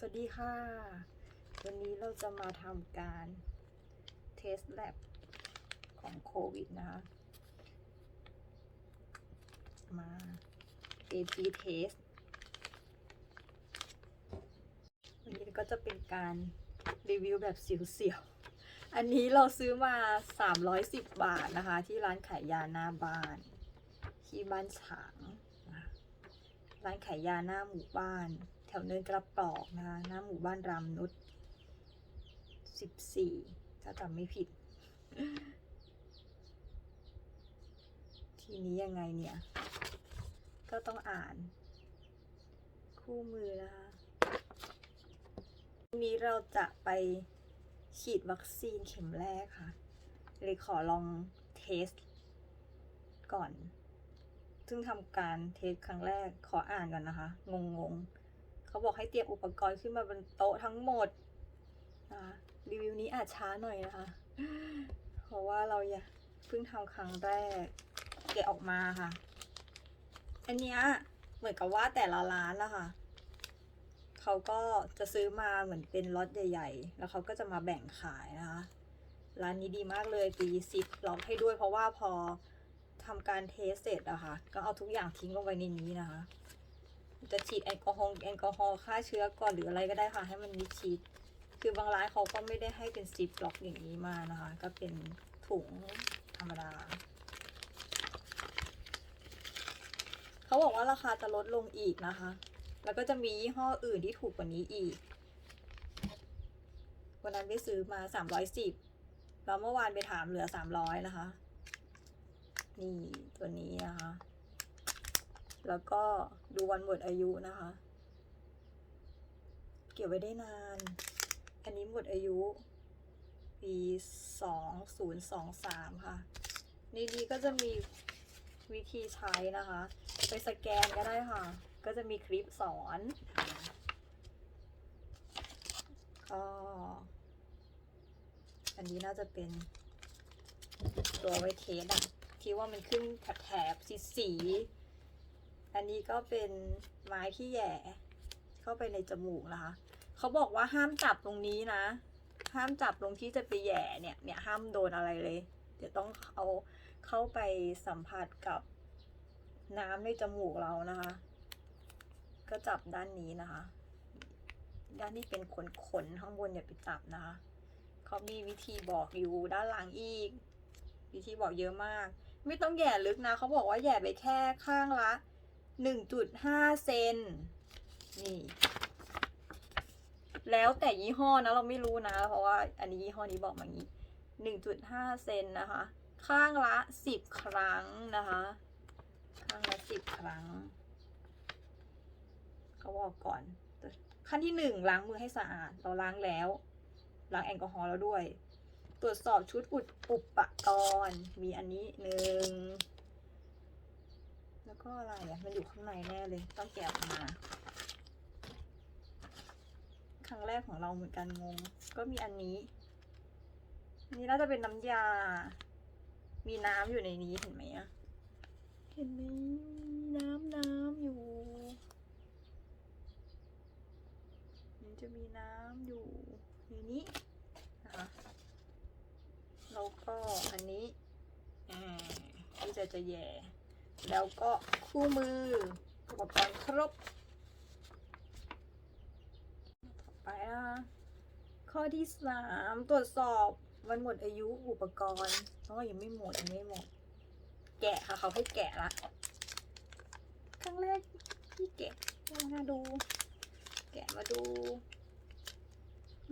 สวัสดีค่ะ วันนี้เราจะมาทำการเทสแลบของโควิดนะคะ มา AT test วันนี้ก็จะเป็นการรีวิวแบบเสียวๆ อันนี้เราซื้อมา 310 บาทนะคะ ที่ร้านขายยาหน้าบ้าน ที่บ้านฉาง ร้านขายยาหน้าหมู่บ้าน แถวเนินกระปอกนะคะหน้าหมู่บ้านรามนุช14ถ้าจำไม่ผิด ทีนี้ยังไงเนี่ย ก็ต้องอ่าน คู่มือนะคะวันนี้เราจะไปฉีดวัคซีนเข็มแรกค่ะ เลยขอลองเทสก่อน ซึ่งทำการเทสครั้งแรกขออ่านก่อนนะคะ งงๆ เขาบอกให้เตรียมอุปกรณ์ขึ้นมาบนโต๊ะทั้งหมดนะคะรีวิวนี้อาจช้าหน่อยนะคะ เพราะว่าเราอยาเพิ่งทำครั้งแรกแกะออกมาค่ะ อันเนี้ยเหมือนกับว่าแต่ละร้านนะคะเขาก็จะซื้อมาเหมือนเป็นล็อตใหญ่ ๆ แล้วเขาก็จะมาแบ่งขายนะคะ ร้านนี้ดีมากเลยตีซิปล็อกให้ด้วยเพราะว่าพอทำการเทสเสร็จอะค่ะ ก็เอาทุกอย่างทิ้งลงไปในนี้นะคะ จะฉีดแอลกอฮอล์แอลกอฮอล์ฆ่าเชื้อก่อนหรืออะไรก็ได้ค่ะ ให้มันมิดชิด คือบางร้านเขาก็ไม่ได้ให้เป็นซิปล็อกอย่างนี้มานะคะ ก็เป็นถุงธรรมดา เขาบอกว่าราคาจะลดลงอีกนะคะ แล้วก็จะมียี่ห้ออื่นที่ถูกกว่านี้อีก วันนั้นไปซื้อมาสามร้อยสิบแล้วเมื่อวานไปถามเหลือสามร้อยนะคะ นี่ตัวนี้นะคะ แล้วก็ดูวันหมดอายุนะคะ เก็บไว้ได้นาน อันนี้หมดอายุ ปีสองศูนย์สองสามค่ะ ในนี้ก็จะมีวิธีใช้นะคะ ไปสแกนก็ได้ค่ะ ก็จะมีคลิปสอนก็อันนี้น่าจะเป็นตัวไวเทสอะที่ว่ามันขึ้นแถบสีส อันนี้ก็เป็นไม้ที่แย่เข้าไปในจมูกนะคะ เขาบอกว่าห้ามจับตรงนี้นะ ห้ามจับตรงที่จะไปแย่เนี่ย เนี่ยห้ามโดนอะไรเลย เดี๋ยวต้องเอาเข้าไปสัมผัสกับน้ำในจมูกเรานะคะ ก็จับด้านนี้นะคะ ด้านที่เป็นขนขนข้างบนอย่าไปจับนะคะ เขามีวิธีบอกอยู่ด้านหลังอีก วิธีบอกเยอะมาก ไม่ต้องแย่ลึกนะ เขาบอกว่าแย่ไปแค่ข้างละ หนึ่งจุดห้าเซนนี่ แล้วแต่ยี่ห้อนะเราไม่รู้นะ เพราะว่าอันนี้ยี่ห้อนี้บอกมาอย่างนี้หนึ่งจุดห้าเซนนะคะ ข้างละสิบครั้งนะคะ ข้างละสิบครั้ง เขาบอกก่อน ขั้นที่หนึ่งล้างมือให้สะอาด เราล้างแล้ว ล้างแอลกอฮอล์แล้วด้วย ตรวจสอบชุดอุดอุปกรณ์ มีอันนี้หนึ่ง แล้วก็อะไรอะ มันอยู่ข้างในแน่เลย ต้องแกะออกมา ครั้งแรกของเราเหมือนกันงง ก็มีอันนี้ อันนี้น่าจะเป็นน้ำยา มีน้ำอยู่ในนี้เห็นไหมอะเห็นไหมมีน้ำน้ำอยู่มันจะมีน้ำอยู่ในนี้นะคะแล้วก็อันนี้อ่าที่จะจะแย่ แล้วก็คู่มืออุปกรณ์ครบ ต่อไปนะคะข้อที่สามตรวจสอบวันหมดอายุอุปกรณ์เพราะยังไม่หมดยังไม่หมด แกะค่ะเขาให้แกะละครั้งแรกที่แกะมาดู แกะมาดู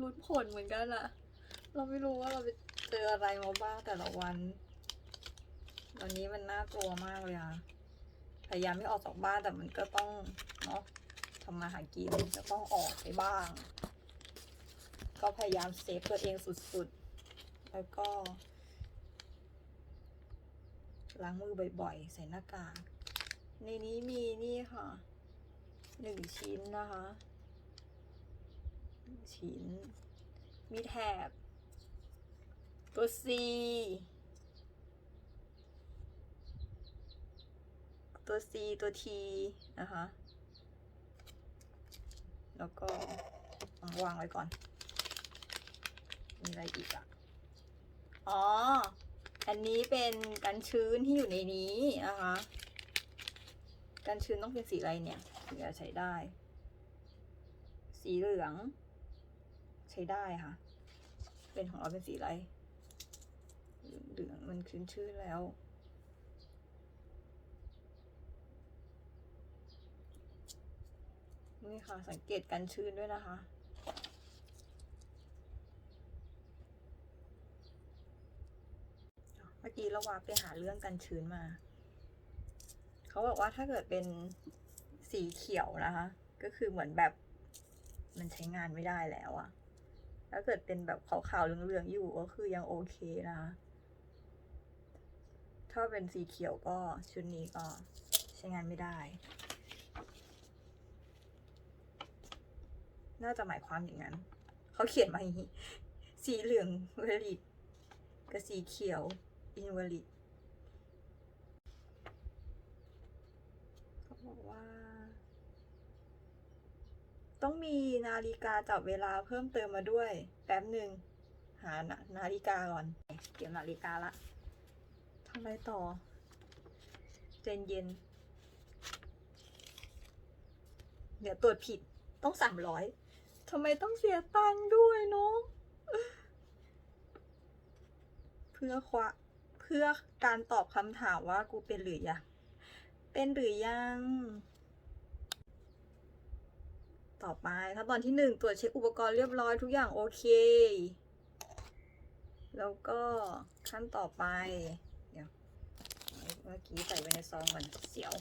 ลุ้นผลเหมือนกันอะเราไม่รู้ว่าเราไปเจออะไรมาบ้างแต่ละวัน วันนี้มันน่ากลัวมากเลยอะพยายามไม่ออกจากบ้านแต่มันก็ต้องเนาะทำมาหากินก็ต้องออกไปบ้าง ก็พยายามเซฟตัวเองสุดๆ แล้วก็ล้างมือบ่อยๆ ใส่หน้ากาก ในนี้มีนี่ค่ะหนึ่งชิ้นนะคะชิ้น มีแถบ ตัว C ตัว C ตัว T นะคะ แล้วก็วางไว้ก่อน มีอะไรอีกอะอ๋อ อันนี้เป็นกันชื้นที่อยู่ในนี้นะคะ กันชื้นต้องเป็นสีอะไรเนี่ยถึงจะใช้ได้ สีเหลือง ใช้ได้ค่ะ เป็นของเราเป็นสีอะไร เหลืองมันชื้นชื้นแล้ว นี่ค่ะ สังเกตกันชื้นด้วยนะคะ เมื่อกี้เราวาไปหาเรื่องกันชื้นมา เขาบอกว่าถ้าเกิดเป็นสีเขียวนะคะ ก็คือเหมือนแบบมันใช้งานไม่ได้แล้วอะถ้าเกิดเป็นแบบขาวๆเหลืองๆอยู่ก็คือยังโอเคนะคะ ถ้าเป็นสีเขียวก็ชุดนี้ก็ใช้งานไม่ได้ น่าจะหมายความอย่างนั้น เขาเขียนมาอย่างนี้ สีเหลือง valid กับสีเขียว invalid เขาบอกว่า ต้องมีนาฬิกาจับเวลาเพิ่มเติมมาด้วย แป๊บหนึ่งหานานาฬิกาก่อน เก็บนาฬิกาละทำอะไรต่อเจนเย็นเดี๋ยวตรวจผิดต้องสามร้อย ทำไมต้องเสียตังค์ด้วยเนาะเพื่อควะเพื่อการตอบคำถามว่ากูเป็นหรือยัง เป็นหรือยัง ต่อไปขั้นตอนที่หนึ่งตรวจเช็คอุปกรณ์เรียบร้อยทุกอย่างโอเค แล้วก็ขั้นต่อไป เดี๋ยวเมื่อกี้ใส่ไว้ในซองก่อนเสียว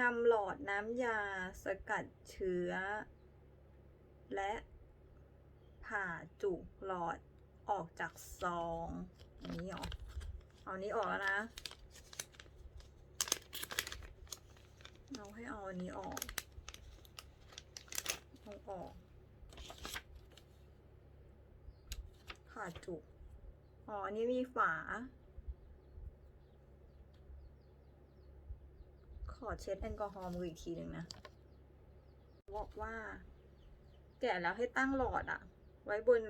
นำหลอดน้ำยาสกัดเชื้อ และผ่าจุกหลอดออกจากซองอันนี้หรอ เอาอันนี้ออกแล้วนะ เราให้เอาอันนี้ออกเอาออก ผ่าจุก อ๋อ อันนี้มีฝา อเช็ดแอลกอฮอล์มืออีกทีหนึ่งนะบอกว่าแกะแล้วให้ตั้งหลอดอะไว้บน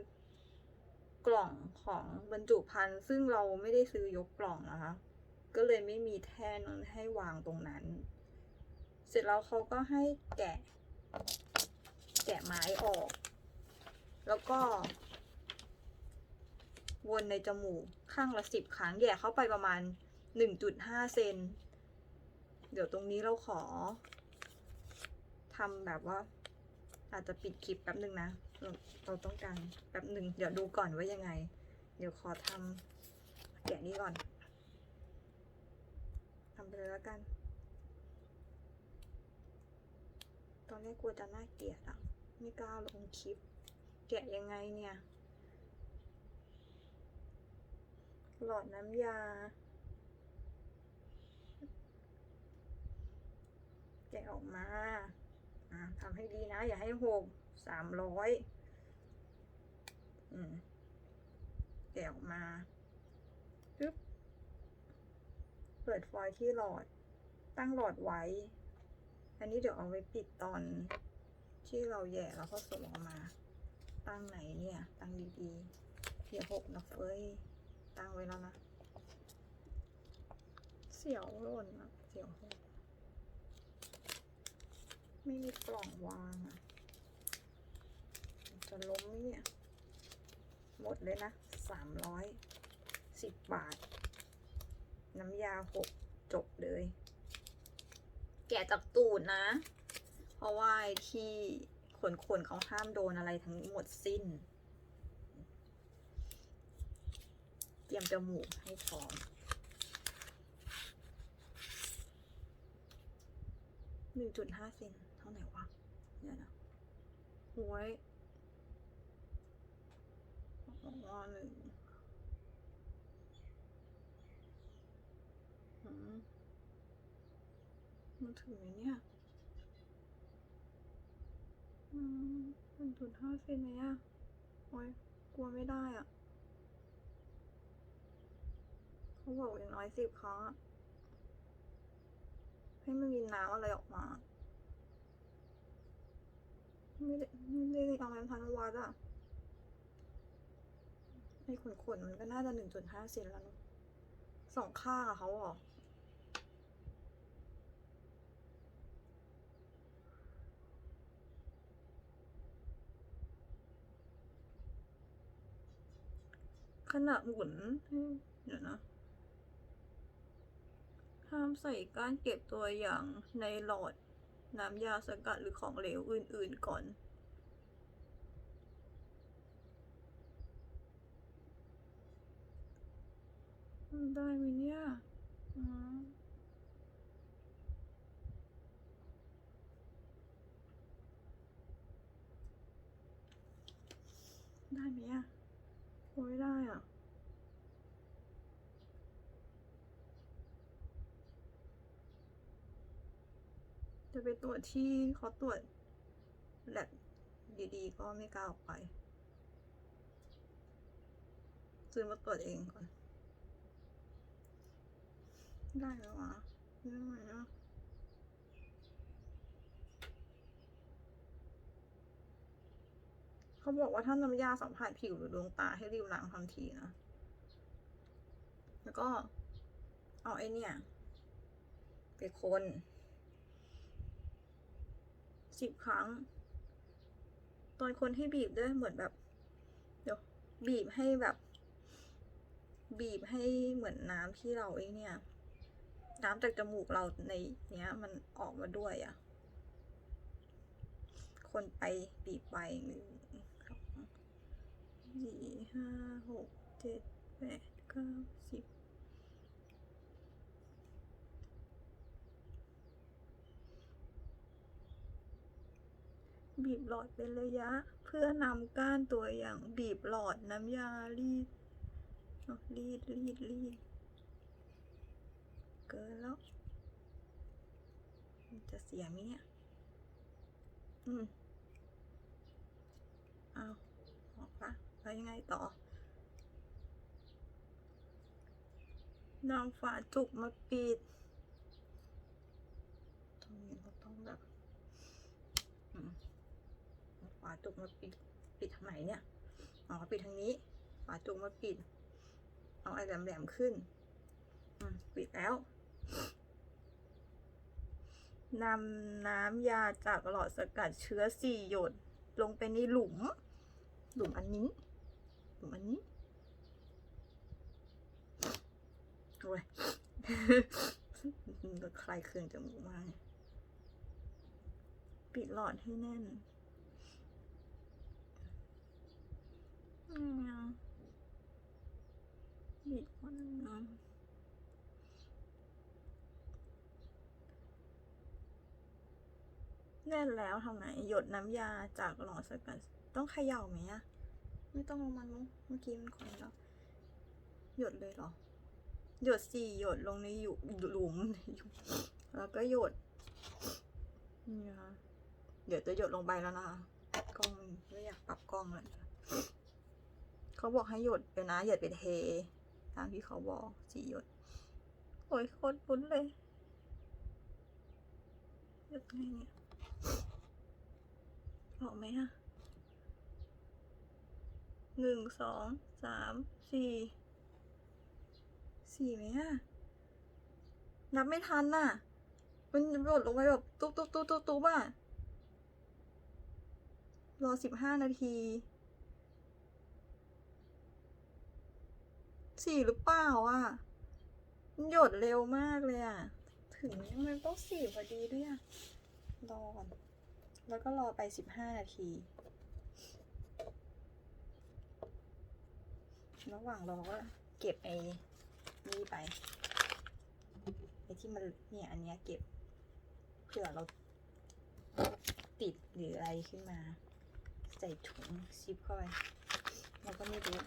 กล่องของบรรจุภัณฑ์ซึ่งเราไม่ได้ซื้อยกกล่องนะคะ ก็เลยไม่มีแท่นให้วางตรงนั้น เสร็จแล้วเขาก็ให้แกะ แกะไม้ออก แล้วก็ วนในจมูกข้างละสิบครั้งแย่เข้าไปประมาณหนึ่งจุดห้าเซน เดี๋ยวตรงนี้เราขอทำแบบว่า อาจจะปิดคลิปแป๊บหนึ่งนะเราเราต้องการแป๊บหนึ่งเดี๋ยวดูก่อนว่ายังไง เดี๋ยวขอทำแกะนี้ก่อนทำไปเลยแล้วกัน ตอนแรกกลัวจะน่าเกลียดอะ ไม่กล้าลงคลิป แกะยังไงเนี่ย หลอดน้ำยา แกะ ออกมาทำให้ดีนะ อย่าให้หกสามร้อยแกะออกมาปึ๊บเปิดฟอยล์ที่หลอด ตั้งหลอดไว้ อันนี้เดี๋ยวเอาไว้ปิดตอนที่เราแย่แล้วก็ส่งออกมา ตั้งไหนเนี่ย ตั้งดีๆอย่าหกนะเฟ้ย ตั้งไว้แล้วนะ เสียวหล่นอะเสียวหก ไม่มีกล่องวางอะจะล้มมเนี่ย หมดเลยนะสามร้อยสิบบาท น้ำยาหกจบเลย แกะจากตูดนะ เพราะว่าไอที่ขนขนๆเขาห้ามโดนอะไรทั้งหมดสิ้น เตรียมจมูกให้พร้อมหนึ่งจุดห้าเซน ท่าไหร่วะเดี๋ยวนะหวยอ๋อหนึ่งหืมมันถึงไหมเนี่ย อืมหนึ่งจุดห้าเซนไหมอะโอ้ยกลัวไม่ได้อะเขาบอกอย่างน้อยสิบครั้งอะให้มันมีน้ำอะไรออกมา ไม่ได้ไม่ได้เอาแบงค์พันมาวัดอะไอ้ขนขนมันก็น่าจะหนึ่งจุดห้าเซนแล้วนะสองข้างอะเขาบอขณะหมุนเดี๋ยวนะห้ามใส่ก้านเก็บตัวอย่างในหลอด น้ำยาสกัดหรือของเหลวอื่น ๆ ก่อน ได้ไหมเนี่ยอืมได้ไหมอะโอ้ยได้อะ จะไปตรวจที่เขาตรวจแลบดีๆ ก็ไม่กล้าออกไป ซื้อมาตรวจเองก่อน ได้แล้วะได้ไหมอะเขาบอกว่าถ้าน้ำยาสัมผัสผิวหรือดวงตาให้รีบล้างทันทีนะ แล้วก็เอาไอ้เนี่ยไปคน สิบครั้ง ตอนคนให้บีบด้วยเหมือนแบบ เดี๋ยวบีบให้แบบ บีบให้เหมือนน้ำที่เราไอ้เนี่ย น้ำจากจมูกเราในเนี้ย มันออกมาด้วยอะ่ะ คนไปบีบไปหนึ่งสองสี่ห้าหกเจ็ดแปดเก้าสิบ บีบหลอดเป็นระยะ เพื่อนำก้านตัวอย่างบีบหลอดน้ำยารีดรีดรีดรีดเกินแล้วมันจะเสียไหมเนี่ย อืมเอาออกละแล้วยังไงต่อนำฝาจุกมาปิดตรงนี้เราต้องแบบอืม ฝาจุกมาปิด ปิดทางไหนเนี่ย อ๋อ ปิดทางนี้ ฝาจุกมาปิด เอาไอ้แหลมๆขึ้น อืม ปิดแล้วนำน้ำยาจากหลอดสกัดเชื้อสี่หยด ลงไปในหลุม หลุมอันนี้ หลุมอันนี้โอ้ยก็คลายเครื่องจมูกมากปิดหลอดให้แน่น อืมบิดคนนึงแน่นแล้วทำไงหยดน้ำยาจากหลอดสกัดต้องเขย่าไหมอะไม่ต้องเอามันมั้งเมื่อกี้มันคนแล้ว หยดเลยเหรอ หยดสี่หยดลงในหยุหลุมแล้วก็หยดนี่นะคะเดี๋ยวจะหยดลงไปแล้วนะคะกล้องไม่อยากปรับกล้องเลย เขาบอกให้หยดไปนะ หยดไปเท ตามที่เขาบอกสี่หยด โอ้ยโคตรปุ้นเลยหยดไงเนี่ยออกไหมอะหนึ่งสองสามสี่สี่ไหมอะนับไม่ทันน่ะ มันหยดลงไปแบบตุ๊บตุ๊บตุ๊บตุ๊บตุ๊บอะรอสิบห้านาที สี่หรือเปล่าอะมันหยดเร็วมากเลยอะ ถึงมันต้องสี่พอดีด้วยอะ รอก่อนแล้วก็รอไปสิบห้านาที ระหว่างรอก็เก็บไอ้นี่ไป ไอ้ที่มันเนี่ยอันเนี้ยเก็บ เผื่อเราติดหรืออะไรขึ้นมา ใส่ถุงซิปเข้าไปเราก็ไม่รู้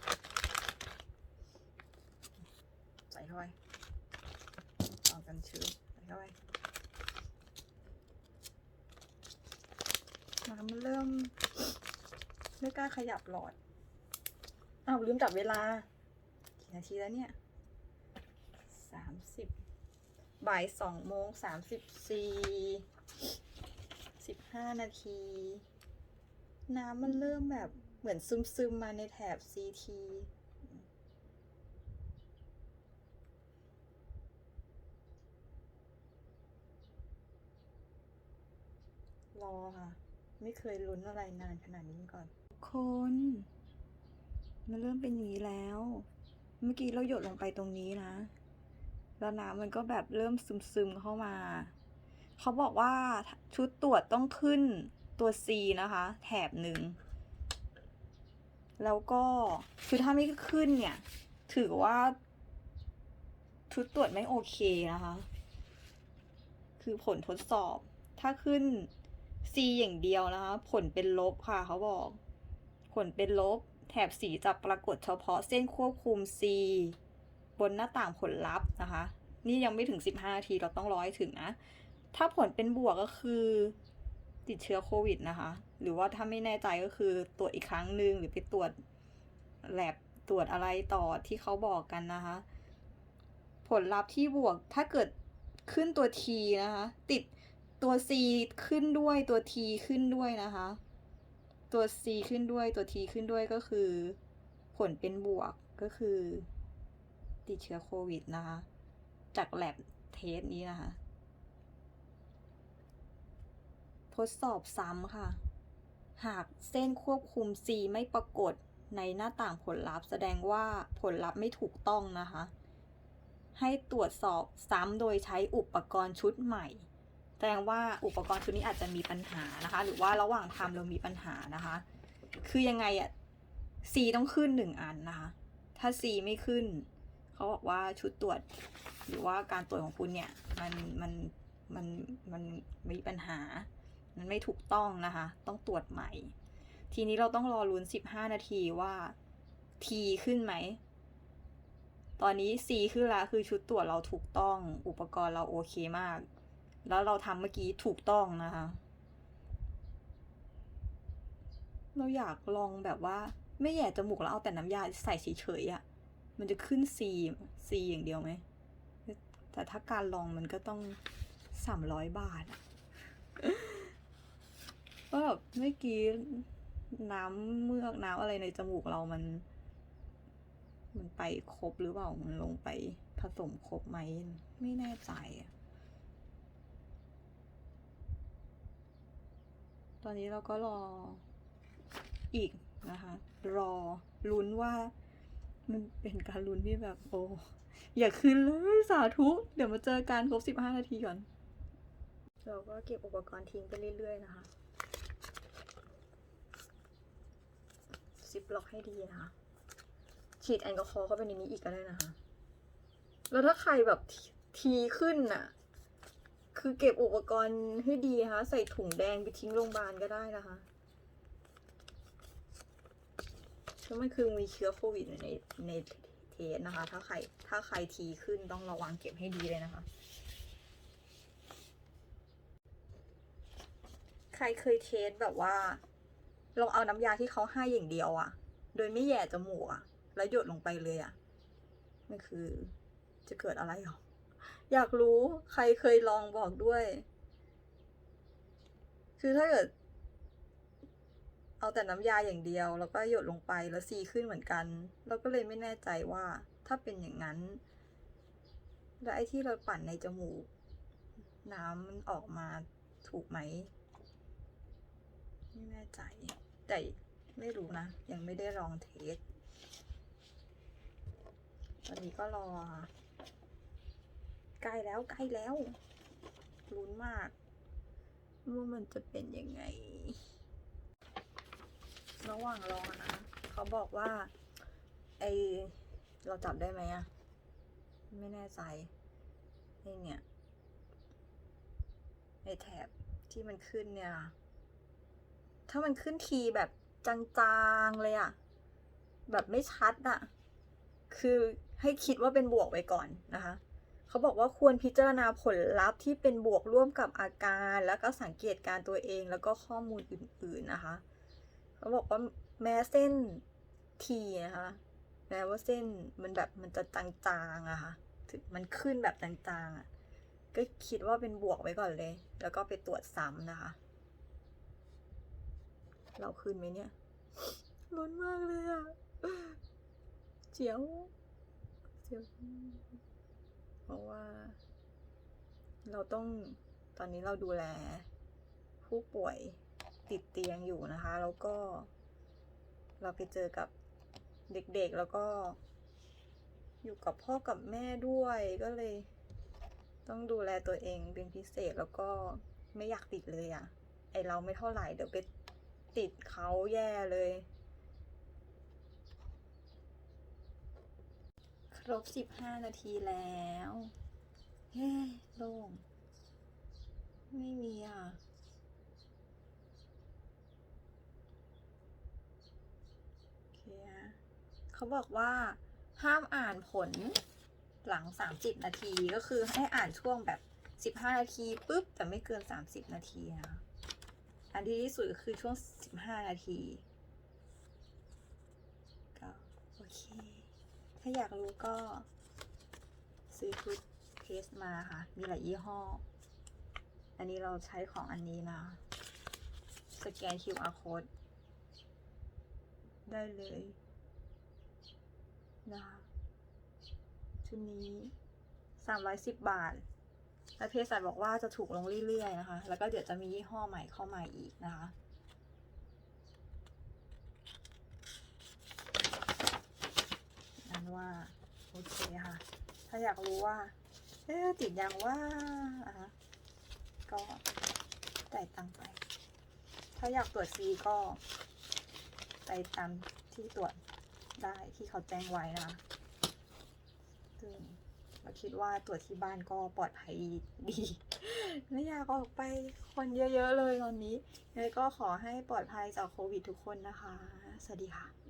ใส่เข้าไปเอากันชื้นใส่เข้าไปน้ำมันเริ่ม ไม่กล้าขยับหลอดอ้าวลืมจับเวลา กี่นาทีแล้วเนี่ยสามสิบบ่ายสองโมงสามสิบสี่สิบห้านาที น้ำมันเริ่มแบบเหมือนซึมๆมมาในแถบ CT รอค่ะ ไม่เคยลุ้นอะไรนานขนาดนี้ก่อน คนมันเริ่มเป็นอย่างนี้แล้ว เมื่อกี้เราหยดลงไปตรงนี้นะ แล้วน้ำมันก็แบบเริ่มซึมๆเข้ามา เขาบอกว่าชุดตรวจต้องขึ้นตัว C นะคะ แถบหนึ่ง แล้วก็คือถ้าไม่ขึ้นเนี่ย ถือว่า ชุดตรวจไม่โอเคนะคะ คือผลทดสอบ ถ้าขึ้น C อย่างเดียวนะคะ ผลเป็นลบค่ะเขาบอก ผลเป็นลบ แถบสีจะปรากฏเฉพาะเส้นควบคุม C บนหน้าต่างผลลัพธ์นะคะ นี่ยังไม่ถึง 15นาทีเราต้องรอให้ถึงนะ ถ้าผลเป็นบวกก็คือติดเชื้อโควิดนะคะ หรือว่าถ้าไม่แน่ใจก็คือตรวจอีกครั้งหนึ่งหรือไปตรวจแลบตรวจอะไรต่อที่เขาบอกกันนะคะ ผลลัพธ์ที่บวกถ้าเกิดขึ้นตัว T นะคะ ติด ตัว C ขึ้นด้วยตัว T ขึ้นด้วยนะคะ ตัว C ขึ้นด้วยตัว T ขึ้นด้วยก็คือ ผลเป็นบวกก็คือ ติดเชื้อโควิดนะคะ จากแลบเทสนี้นะคะ ทดสอบซ้ำค่ะ หากเส้นควบคุม C ไม่ปรากฏในหน้าต่างผลลัพธ์แสดงว่าผลลัพธ์ไม่ถูกต้องนะคะ ให้ตรวจสอบซ้ำโดยใช้อุปกรณ์ชุดใหม่ แสดงว่าอุปกรณ์ชุดนี้อาจจะมีปัญหานะคะ หรือว่าระหว่างทำเรามีปัญหานะคะ คือยังไงอะ C ต้องขึ้นหนึ่งอันนะคะ ถ้า C ไม่ขึ้น เขาบอกว่าชุดตรวจ หรือว่าการตรวจของคุณเนี่ย มันมันมันมันมีปัญหา มันไม่ถูกต้องนะคะ ต้องตรวจใหม่ ทีนี้เราต้องรอลุ้น15นาทีว่า T ขึ้นไหม ตอนนี้ C ขึ้นแล้วคือชุดตรวจเราถูกต้อง อุปกรณ์เราโอเคมาก แล้วเราทำเมื่อกี้ถูกต้องนะคะ เราอยากลองแบบว่า ไม่แหย่จมูกแล้วเอาแต่น้ำยาใส่เฉยๆอะ่ะ มันจะขึ้น C C อย่างเดียวไหม แต่ถ้าการลองมันก็ต้องสามร้อยบาทอะว่าแบบเมื่อกี้น้ำเมือกน้ำอะไรในจมูกเรามัน มันไปครบหรือเปล่า มันลงไปผสมครบไหม ไม่แน่ใจอะ ตอนนี้เราก็รออีกนะคะ รอลุ้นว่า มันเป็นการลุ้นที่แบบ โอ้อย่าขึ้นเลยสาธุเดี๋ยวมาเจอกันครบสิบห้านาทีก่อน เราก็เก็บอุปกรณ์ทิ้งไปเรื่อย ๆ นะคะซิปล็อกให้ดีนะคะฉีดแอลกอฮอล์เข้าไปในนี้อีกก็ได้นะคะ แล้วถ้าใครแบบททีขึ้นน่ะ คือเก็บอุปกรณ์ให้ดีนะคะใส่ถุงแดงไปทิ้งโรงพยาบาลก็ได้นะคะแล้วมันคือมีเชื้อโควิดในในเทสนะคะ ถ้าใครถ้าใครทีขึ้นต้องระวังเก็บให้ดีเลยนะคะ ใครเคยเทสแบบว่าลองเอาน้ำยาที่เขาให้อย่างเดียวอะโดยไม่แหย่จมูกอะแล้วหยดลงไปเลยอะมันคือจะเกิดอะไรหรอ อยากรู้ใครเคยลองบอกด้วย คือถ้าเกิด เอาแต่น้ำยาอย่างเดียว แล้วก็หยดลงไปแล้วซีขึ้นเหมือนกัน เราก็เลยไม่แน่ใจว่า ถ้าเป็นอย่างนั้น แล้วไอ้ที่เราปั่นในจมูก น้ำมันออกมาถูกไหม ไม่แน่ใจ แต่ไม่รู้นะ ยังไม่ได้ลองเทสตอนนี้ก็รอ ใกล้แล้วใกล้แล้วลุ้นมากว่ามันจะเป็นยังไง ระหว่างรอนะเขาบอกว่า ไอเราจับได้ไหมอะไม่แน่ใจไอเนี่ยไอแถบที่มันขึ้นเนี่ย ถ้ามันขึ้นทีแบบจางๆเลยอะแบบไม่ชัดอะคือให้คิดว่าเป็นบวกไปก่อนนะคะ เขาบอกว่าควรพิจารณาผลลัพธ์ที่เป็นบวกร่วมกับอาการ แล้วก็สังเกตการตัวเองแล้วก็ข้อมูลอื่นๆนะคะ เขาบอกว่าแม้เส้นทีนะคะแม้ว่าเส้นมันแบบมันจะจางๆอะค่ะถึงมันขึ้นแบบจางๆอะก็คิดว่าเป็นบวกไว้ก่อนเลย แล้วก็ไปตรวจซ้ำนะคะ เราคืนไหมเนี่ยลุ้นมากเลยอะเจียวเจียว เพราะว่า เราต้องตอนนี้เราดูแล ผู้ป่วยติดเตียงอยู่นะคะ แล้วก็ เราไปเจอกับเด็กๆแล้วก็ อยู่กับพ่อกับแม่ด้วยก็เลย ต้องดูแลตัวเองเป็นพิเศษแล้วก็ไม่อยากติดเลยอะ่ะ ไอเราไม่เท่าไหร่เดี๋ยวไปติดเขาแย่เลย ครบสิบห้านาทีแล้วเฮ้โล่ง ไม่มีอะ โอเคอะเขาบอกว่า ห้ามอ่านผลหลัง 30 นาทีก็คือให้อ่านช่วงแบบ 15 นาทีปุ๊บ แต่ไม่เกิน 30 นาทีนะ อันที่ที่สุดคือช่วง 15 นาที ก็ โอเค ถ้าอยากรู้ก็ ซื้อชุดเทสมาค่ะ มีหลายยี่ห้อ อันนี้เราใช้ของอันนี้นะสแกน QR code ได้เลยนะคะชุดนี้สามร้อยสิบบาท แล้วเภสัชบอกว่าจะถูกลงเรื่อยๆนะคะ แล้วก็เดี๋ยวจะมียี่ห้อใหม่เข้ามาอีกนะคะ นั้น ว่าโอเคค่ะ ถ้าอยากรู้ว่าเอ๊ติดยังว่าอะก็จ่ายตังไป ถ้าอยากตรวจฟรีก็ ไปตามที่ตรวจได้ที่เขาแจ้งไว้นะคะซึ่งเราคิดว่าตรวจที่บ้านก็ปลอดภัยดีไม่อยากออกไปคนเยอะๆเลยตอนนี้ยังไงก็ขอให้ปลอดภัยจากโควิดทุกคนนะคะ สวัสดีค่ะ